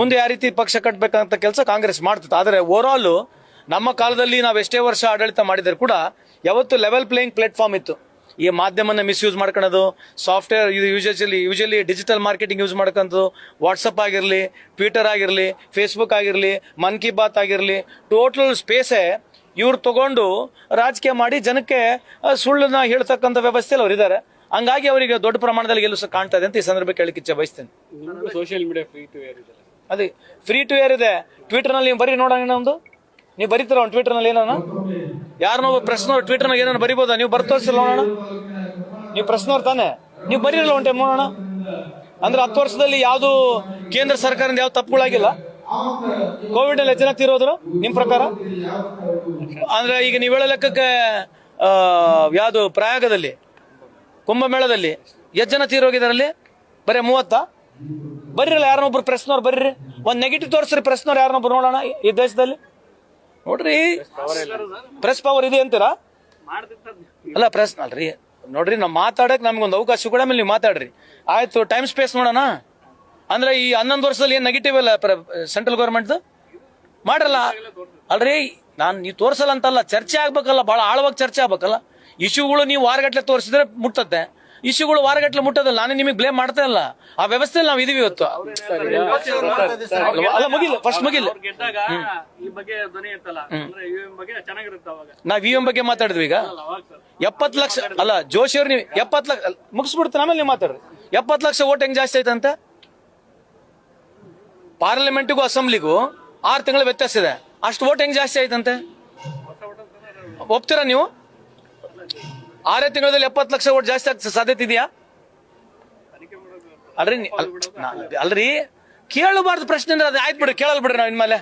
ಮುಂದೆ ಯಾವ ರೀತಿ ಪಕ್ಷ ಕಟ್ಟಬೇಕಂತ ಕೆಲಸ ಕಾಂಗ್ರೆಸ್ ಮಾಡ್ತಿತ್ತು. ಆದರೆ ಓವರಾಲ್ ನಮ್ಮ ಕಾಲದಲ್ಲಿ ನಾವು ಎಷ್ಟೇ ವರ್ಷ ಆಡಳಿತ ಮಾಡಿದರೂ ಕೂಡ ಯಾವತ್ತು ಲೆವೆಲ್ ಪ್ಲೇಯಿಂಗ್ ಪ್ಲಾಟ್ಫಾರ್ಮ್ ಇತ್ತು. ಈ ಮಾಧ್ಯಮನ ಮಿಸ್ಯೂಸ್ ಮಾಡ್ಕೊಳ್ಳೋದು ಸಾಫ್ಟ್ವೇರ್ ಇದು usually usually digital marketing use ಮಾಡ್ಕೊಳೋದು ವಾಟ್ಸಪ್ ಆಗಿರಲಿ ಟ್ವಿಟರ್ ಆಗಿರಲಿ ಫೇಸ್ಬುಕ್ ಆಗಿರಲಿ ಮನ್ ಕಿ ಬಾತ್ ಆಗಿರಲಿ ಟೋಟಲ್ ಸ್ಪೇಸೇ ಇವ್ರು ತಗೊಂಡು ರಾಜಕೀಯ ಮಾಡಿ ಜನಕ್ಕೆ ಸುಳ್ಳನ್ನ ಹೇಳ್ತಕ್ಕಂಥ ವ್ಯವಸ್ಥೆಯಲ್ಲಿ ಅವ್ರು ಇದ್ದಾರೆ ಹಂಗಾಗಿ ಅವರಿಗೆ ದೊಡ್ಡ ಪ್ರಮಾಣದಲ್ಲಿ ಗೆಲ್ಲಿಸ ಕಾಣ್ತಾ ಇದೆ ಅಂತ ಈ ಸಂದರ್ಭಕ್ಕೆ ಹೇಳಿಕ್ಕೆ ಇಚ್ಛೆ ಬಯಸ್ತೇನೆ. ಸೋಷಿಯಲ್ ಮೀಡಿಯಾ ಅದೇ ಫ್ರೀ ಟು ಏರ್ ಇದೆ. ಟ್ವಿಟರ್ನಲ್ಲಿ ನೀವು ಬರೀ ನೋಡೋಣ ಏನೊಂದು ನೀವು ಬರೀತೀರ ಒಂದು ಟ್ವಿಟರ್ನಲ್ಲಿ ಏನೋ ಯಾರನ್ನೋ ಪ್ರಶ್ನವ್ರು ಟ್ವಿಟರ್ನಾಗ ಏನೋ ಬರಿಬೋದಾ? ನೀವು ಬರ್ತೋರ್ಸಿಲ್ಲ ನೋಡೋಣ. ನೀವು ಪ್ರಶ್ನವ್ರು ತಾನೆ? ನೀವು ಬರೀರಲ್ಲ ಒಂದು ಟೈಮ್ ನೋಡೋಣ. ಅಂದ್ರೆ ಹತ್ತು ವರ್ಷದಲ್ಲಿ ಯಾವುದು ಕೇಂದ್ರ ಸರ್ಕಾರದಿಂದ ಯಾವ ತಪ್ಪುಗಳಾಗಿಲ್ಲ? ಕೋವಿಡ್ ಜನ ತೀರೋದ್ರು ನಿಮ್ಮ ಪ್ರಕಾರ? ಅಂದ್ರೆ ಈಗ ನೀವು ಹೇಳೋ ಲೆಕ್ಕಕ್ಕೆ ಯಾವುದು ಪ್ರಯಾಗದಲ್ಲಿ, ಕುಂಭಮೇಳದಲ್ಲಿ ಎಷ್ಟು ಜನ ತೀರೋಗಿದಾರಲ್ಲಿ ಬರೀ ಮೂವತ್ತಾ? ಬರ್ರಿಲ್ಲ ಯಾರನ್ನೊಬ್ರು ಪ್ರೆಸ್ನವ್ರು ಬರ್ರಿ. ಒಂದ್ ನೆಗೆಟಿವ್ ತೋರಿಸ್ರಿ ಪ್ರೆಸ್ನವ್ರು ಯಾರನ್ನೊಬ್ರು ನೋಡೋಣ ಈ ದೇಶದಲ್ಲಿ. ನೋಡ್ರಿ ಪ್ರೆಸ್ ಪವರ್ ಇದೆ ಅಂತೀರಾ? ಅಲ್ಲ ಪ್ರೆಸ್ ಅಲ್ರಿ, ನೋಡ್ರಿ, ನಾವು ಮಾತಾಡಕ್ ನಮ್ಗೊಂದು ಅವಕಾಶ ಕೂಡ ಆಮೇಲೆ ನೀವು ಮಾತಾಡ್ರಿ. ಆಯ್ತು ಟೈಮ್ ಸ್ಪೇಸ್ ನೋಡೋಣ. ಅಂದ್ರೆ ಈ ಹನ್ನೊಂದು ವರ್ಷದಲ್ಲಿ ಏನ್ ನೆಗೆಟಿವ್ ಅಲ್ಲ ಸೆಂಟ್ರಲ್ ಗೌರ್ಮೆಂಟ್ದು ಮಾಡ್ರಲ್ಲ. ಅಲ್ರಿ, ನಾನು ನೀವು ತೋರ್ಸಲ್ಲ ಅಂತಲ್ಲ, ಚರ್ಚೆ ಆಗ್ಬೇಕಲ್ಲ ಬಹಳ ಆಳವಾಗಿ ಚರ್ಚೆ ಆಗ್ಬೇಕಲ್ಲ. ಇಶ್ಯೂಗಳು ನೀವು ವಾರಗಟ್ಲೆ ತೋರಿಸಿದ್ರೆ ಮುಟ್ಟತ್ತೆ ಇಶ್ಯೂಗಳು ವಾರಗಟ್ಟಲೆ ಮುಟ್ಟೋದಲ್ಲ. ನಾನು ನಿಮಗೆ ಬ್ಲೇಮ್ ಮಾಡ್ತಾ ಇಲ್ಲ. ಆ ವ್ಯವಸ್ಥೆಯಲ್ಲಿ ನಾವು ಇದೀವಿ ಇವತ್ತು. ಅಲ್ಲ ಮುಗಿಲ್ಲ ಫಸ್ಟ್ ಮುಗಿಲ್ಲ ನಾವ್ ಇ ಬಗ್ಗೆ ಮಾತಾಡಿದ್ವಿ ಈಗ. ಎಪ್ಪತ್ ಲಕ್ಷ ಅಲ್ಲ ಜೋಶಿ ಅವ್ರು ನೀವು ಎಪ್ಪತ್ ಲಕ್ಷ ಮುಗಿಸ್ಬಿಡ್ತಾನೆ ಆಮೇಲೆ ನೀವು ಮಾತಾಡ್ರಿ. ಎಪ್ಪತ್ ಲಕ್ಷ ಓಟ್ ಹೆಂಗ್ ಜಾಸ್ತಿ ಆಯ್ತಂತ? ಪಾರ್ಲಿಮೆಂಟ್ಗೂ ಅಸೆಂಬ್ಲಿಗೂ ಆರ್ ತಿಂಗಳ ವ್ಯತ್ಯಾಸ ಇದೆ. ಅಷ್ಟು ಓಟ್ ಹೆಂಗ್ ಜಾಸ್ತಿ ಆಯ್ತಂತೆ? ಒಪ್ತೀರಾ ನೀವು? ಆರೇ ತಿಂಗಳಲ್ಲಿ ಎಪ್ಪತ್ತು ಲಕ್ಷ ಓಟ್ ಜಾಸ್ತಿ ಆಗ್ತದೆ ಸಾಧ್ಯತೆ ಇದೆಯಾ? ಅಲ್ರಿ ಅಲ್ರಿ, ಕೇಳಬಾರ್ದು ಪ್ರಶ್ನೆ ಅಂದ್ರೆ ಅದು, ಆಯ್ತು ಬಿಡ್ರಿ ಕೇಳಲ್ ಬಿಡ್ರಿ ನಾವು ಇನ್ಮೇಲೆ.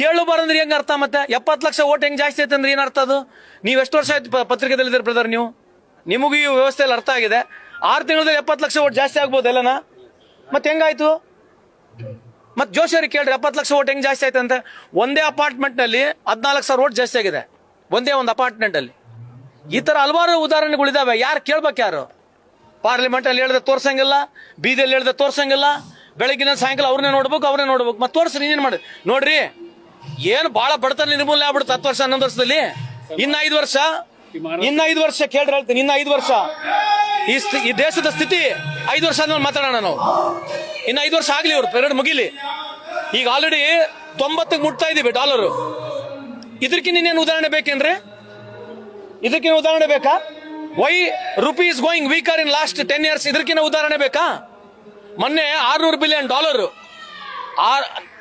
ಕೇಳಬಾರ್ದು ಅಂದ್ರೆ ಹೆಂಗ್ ಅರ್ಥ ಮತ್ತೆ? ಎಪ್ಪತ್ತು ಲಕ್ಷ ಓಟ್ ಹೆಂಗ್ ಜಾಸ್ತಿ ಆಯ್ತು ಅಂದ್ರೆ ಏನ್ ಅರ್ಥ ಅದು? ನೀವು ಎಷ್ಟು ವರ್ಷ ಆಯ್ತು ಪತ್ರಿಕೆದಲ್ಲಿ ಇದ್ರೆ ಬ್ರದರ್ ನೀವು? ನಿಮಗೂ ಈ ವ್ಯವಸ್ಥೆಯಲ್ಲಿ ಅರ್ಥ ಆಗಿದೆ. ಆರು ತಿಂಗಳಲ್ಲಿ ಎಪ್ಪತ್ತು ಲಕ್ಷ ಓಟ್ ಜಾಸ್ತಿ ಆಗ್ಬೋದು ಎಲ್ಲನ ಮತ್ತೆ ಹೆಂಗಾಯ್ತು? ಮತ್ತೆ ಜೋಶಿ ಅವ್ರಿಗೆ ಕೇಳ್ರಿ, ಎಪ್ಪತ್ತು ಲಕ್ಷ ಓಟ್ ಹೆಂಗ್ ಜಾಸ್ತಿ ಆಯ್ತಂತೆ? ಒಂದೇ ಅಪಾರ್ಟ್ಮೆಂಟ್ನಲ್ಲಿ ಹದಿನಾಲ್ಕು ಸಾವಿರ ಓಟ್ ಜಾಸ್ತಿ ಆಗಿದೆ. ಒಂದೇ ಒಂದು ಅಪಾರ್ಟ್ಮೆಂಟ್ ಅಲ್ಲಿ. ಈ ತರ ಹಲವಾರು ಉದಾಹರಣೆಗಳಿದಾವೆ. ಯಾರು ಕೇಳ್ಬೇಕು ಯಾರು? ಪಾರ್ಲಿಮೆಂಟ್ ಅಲ್ಲಿ ಹೇಳ್ದೆ ತೋರ್ಸಂಗಿಲ್ಲ, ಬೀದಿಯಲ್ಲಿ ಹೇಳ್ದೆ ತೋರ್ಸಂಗಿಲ್ಲ ಬೆಳಗಿನ ಸಾಯಂಕಾಲ ಅವ್ರನ್ನೇ ನೋಡ್ಬೇಕು ಅವ್ರನ್ನೇ ನೋಡ್ಬೇಕು. ಮತ್ತೆ ತೋರ್ಸ್ರಿ ಏನ್ ಮಾಡಿ. ನೋಡ್ರಿ, ಏನು ಬಹಳ ಬಡತನ ನಿರ್ಮೂಲನೆ ಆಗ್ಬಿಡುತ್ತೆ ಹತ್ತು ವರ್ಷ, ಹನ್ನೊಂದು ವರ್ಷದಲ್ಲಿ? ಇನ್ನ ಐದು ವರ್ಷ? ಇನ್ನ ಐದು ವರ್ಷ ಕೇಳ್ರಿ, ಹೇಳ್ತೀನಿ. ಇನ್ನ ಐದು ವರ್ಷ. ಈ ಈ ದೇಶದ ಸ್ಥಿತಿ, ಐದು ವರ್ಷ ಆದ್ಮೇಲೆ ಮಾತಾಡೋಣ ನಾವು. ಇನ್ನ ಐದು ವರ್ಷ ಆಗ್ಲಿ ಅವ್ರು ಪೆರೇಡ್ ಮುಗಿಲಿ. ಈಗ ಆಲ್ರೆಡಿ ತೊಂಬತ್ತಕ್ಕೆ ಮುಟ್ತಾ ಇದೀವಿ ಡಾಲರು ಇದಕ್ಕಿನ್ನ ಇನ್ನೇನು ಉದಾಹರಣೆ ಬೇಕೇನ್ರಿ? ಇದಕ್ಕಿನ ಉದಾಹರಣೆ ಬೇಕಾ? Why rupees going weaker in last ten years ಇದಕ್ಕಿನ ಉದಾಹರಣೆ ಬೇಕಾ? ಮೊನ್ನೆ ಆರ್ನೂರು ಬಿಲಿಯನ್ ಡಾಲರ್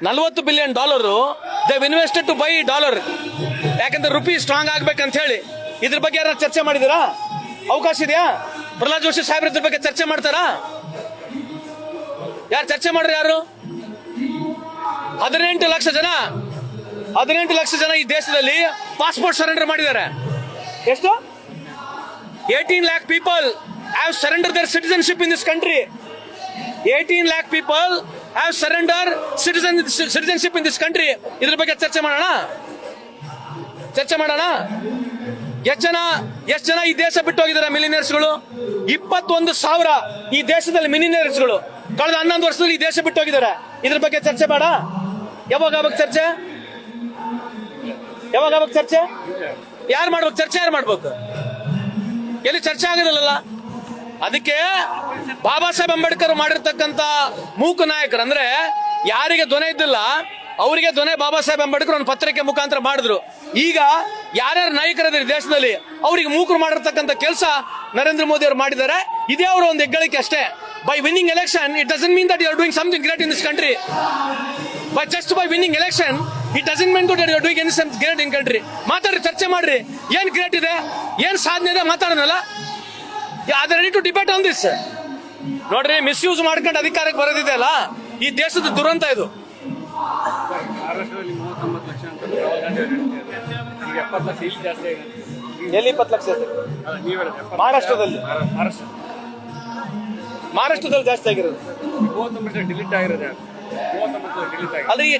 ನಲ್ವತ್ತು billion dollar they've invested to buy dollar ಯಾಕಂದ್ರೆ ರುಪಿ ಸ್ಟ್ರಾಂಗ್ ಆಗ್ಬೇಕಂತ ಹೇಳಿ. ಇದ್ರ ಬಗ್ಗೆ ಯಾರು ಚರ್ಚೆ ಮಾಡಿದಿರಾ ಅವಕಾಶ ಇದೆಯಾ? ಪ್ರಹ್ಲಾದ್ ಜೋಶಿ ಸಾಹೇಬ್ರ ಇದ್ರ ಬಗ್ಗೆ ಚರ್ಚೆ ಮಾಡ್ತಾರಾ? ಯಾರು ಚರ್ಚೆ ಮಾಡ್ರಿ ಯಾರು? ಹದಿನೆಂಟು ಲಕ್ಷ ಜನ, ಹದಿನೆಂಟು ಲಕ್ಷ ಜನ ಈ ದೇಶದಲ್ಲಿ ಪಾಸ್ಪೋರ್ಟ್ ಸರೆಂಡರ್ ಮಾಡಿದ್ದಾರೆ. ಎಷ್ಟು? Eighteen lakh people have surrender their citizenship in this country eighteen lakh people have surrender citizen citizenship in this country ಇದ್ರ ಬಗ್ಗೆ ಚರ್ಚೆ ಮಾಡೋಣ? ಚರ್ಚೆ ಮಾಡೋಣ? ಎಷ್ಟು ಜನ ಎಷ್ಟು ಜನ ಈ ದೇಶ ಬಿಟ್ಟು ಹೋಗಿದ್ದಾರೆ ಮಿಲಿನಿಯರ್ಸ್ಗಳು ಇಪ್ಪತ್ತೊಂದು ಸಾವಿರ ಈ ದೇಶದಲ್ಲಿ ಮಿಲಿನಿಯರ್ಸ್ಗಳು ಕಳೆದ ಹನ್ನೊಂದು ವರ್ಷದಲ್ಲಿ ಈ ದೇಶ ಬಿಟ್ಟು ಹೋಗಿದ್ದಾರೆ. ಇದ್ರ ಬಗ್ಗೆ ಚರ್ಚೆ ಬೇಡ. ಯಾವಾಗ ಆಗ್ಬೇಕು ಚರ್ಚೆ? ಯಾವಾಗ ಆಗ್ಬೇಕು ಚರ್ಚೆ? ಯಾರು ಮಾಡ್ಬೇಕು? ಚರ್ಚೆ ಯಾರು ಮಾಡ್ಬೇಕು? ಎಲ್ಲಿ ಚರ್ಚೆ ಆಗಿರಲಿಲ್ಲ ಅದಕ್ಕೆ ಬಾಬಾ ಸಾಹೇಬ್ ಅಂಬೇಡ್ಕರ್ ಮಾಡಿರ್ತಕ್ಕಂತ ಮೂಕ ನಾಯಕರು, ಅಂದ್ರೆ ಯಾರಿಗೆ ಧ್ವನಿ ಇದ್ದಿಲ್ಲ, ಅವರಿಗೆ ಧ್ವನಿ ಬಾಬಾ ಸಾಹೇಬ್ ಅಂಬೇಡ್ಕರ್ ಒಂದು ಪತ್ರಿಕೆ ಮುಖಾಂತರ ಮಾಡಿದ್ರು. ಈಗ ಯಾರ್ಯಾರು ನಾಯಕರಿದ್ದಾರೆ ಈ ದೇಶದಲ್ಲಿ, ಅವರಿಗೆ ಮೂಕರು ಮಾಡಿರ್ತಕ್ಕಂಥ ಕೆಲಸ ನರೇಂದ್ರ ಮೋದಿ ಅವರು ಮಾಡಿದ್ದಾರೆ. ಇದೇ ಅವರ ಒಂದು ಹೆಗ್ಗಳಿಕೆ ಅಷ್ಟೇ. By winning election it doesn't mean that you are doing something great in this country by just by winning election it doesn't mean good you doing any some great in country ಮಾತಾಡ್ರಿ ಚರ್ಚೆ ಮಾಡ್ರಿ. ಏನ್ great ಇದೆ? ಏನ್ ಸಾಧನೆ ಇದೆ? ಮಾತಾಡೋಣಲ್ಲ ಅದ್ ready to debate on this ನೋಡ್ರಿ ಮಿಸ್ಯೂಸ್ ಮಾಡ್ಕೊಂಡು ಅಧಿಕಾರಕ್ಕೆ ಬರೋದಿದೆ ಅಲ್ಲ? ಈ ದೇಶದ ದುರಂತ ಇದು. ಎಲ್ಲಿ ಇಪ್ಪತ್ತು ಲಕ್ಷ ಮಹಾರಾಷ್ಟ್ರದಲ್ಲಿ. ಮಹಾರಾಷ್ಟ್ರದಲ್ಲಿ ಜಾಸ್ತಿ ಆಗಿರೋದು. ಡಿಲೀಟ್ ಆಗಿರೋದು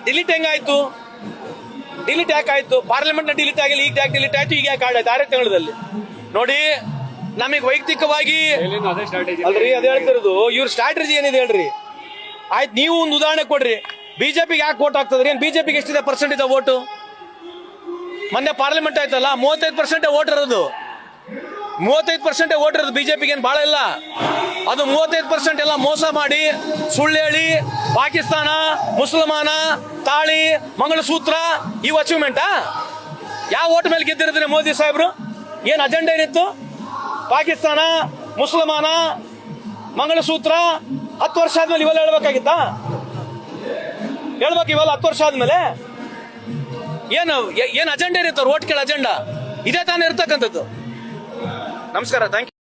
ಡಿಲೀಟ್ ಹೆಂಗಾಯ್ತು? ಡಿಲೀಟ್ ಯಾಕೆ ಆಯ್ತು? ಪಾರ್ಲಿಮೆಂಟ್ನ ಡಿಲೀಟ್ ಆಗಿಲ್ಲ, ಈಗ ಯಾಕೆ ಡಿಲೀಟ್ ಆಯ್ತು? ಈಗ ಯಾಕೆ ಆಡಾಯ್ತು ಆರೇ ತಿಂಗಳಲ್ಲಿ. ನೋಡಿ, ನಮಗೆ ವೈಯಕ್ತಿಕವಾಗಿ ಅಲ್ರಿ, ಅದೇ ಹೇಳ್ತಿರೋದು. ಇವ್ರ ಸ್ಟ್ರಾಟಜಿ ಏನಿದೆ ಹೇಳ್ರಿ? ಆಯ್ತು, ನೀವು ಒಂದು ಉದಾಹರಣೆ ಕೊಡ್ರಿ. ಬಿಜೆಪಿಗೆ ಯಾಕೆ ವೋಟ್ ಆಗ್ತದ್ರಿ ಏನ್ ಬಿಜೆಪಿಗೆ ಎಷ್ಟಿದೆ ಪರ್ಸೆಂಟ್ ಇದೆ ವೋಟು ಮೊನ್ನೆ ಪಾರ್ಲಿಮೆಂಟ್ ಆಯ್ತಲ್ಲ, ಮೂವತ್ತೈದು ಪರ್ಸೆಂಟ್ ವೋಟ್ ಇರೋದು. ಮೂವತ್ತೈದು ಪರ್ಸೆಂಟ್ ಓಟ್ ಇರೋದು ಬಿಜೆಪಿಗೆ ಏನು ಭಾಳ ಇಲ್ಲ. ಅದು ಮೂವತ್ತೈದು ಪರ್ಸೆಂಟ್ ಎಲ್ಲ ಮೋಸ ಮಾಡಿ ಸುಳ್ಳು ಹೇಳಿ ಪಾಕಿಸ್ತಾನ, ಮುಸಲ್ಮಾನ, ತಾಳಿ, ಮಂಗಳಸೂತ್ರ ಇವು ಅಚೀವ್ಮೆಂಟಾ ಯಾವ ಓಟ್ ಮೇಲೆ ಗೆದ್ದಿರೋದ್ರೆ ಮೋದಿ ಸಾಹೇಬ್ರು? ಏನು ಅಜೆಂಡ ಏನಿತ್ತು? ಪಾಕಿಸ್ತಾನ, ಮುಸಲ್ಮಾನ, ಮಂಗಳಸೂತ್ರ, ಹತ್ತು ವರ್ಷ ಆದ್ಮೇಲೆ ಇವೆಲ್ಲ ಹೇಳ್ಬೇಕಾಗಿತ್ತಾ? ಹೇಳ್ಬೇಕು ಇವೆಲ್ಲ ಹತ್ತು ವರ್ಷ ಆದ್ಮೇಲೆ? ಏನು ಏನು ಏನ್ ಏನಿತ್ತು ಅವ್ರು ಓಟ್ ಕೇಳ ಅಜೆಂಡಾ ಇದೇ ತಾನೇ ಇರ್ತಕ್ಕಂಥದ್ದು. ನಮಸ್ಕಾರ ಥ್ಯಾಂಕ್ ಯು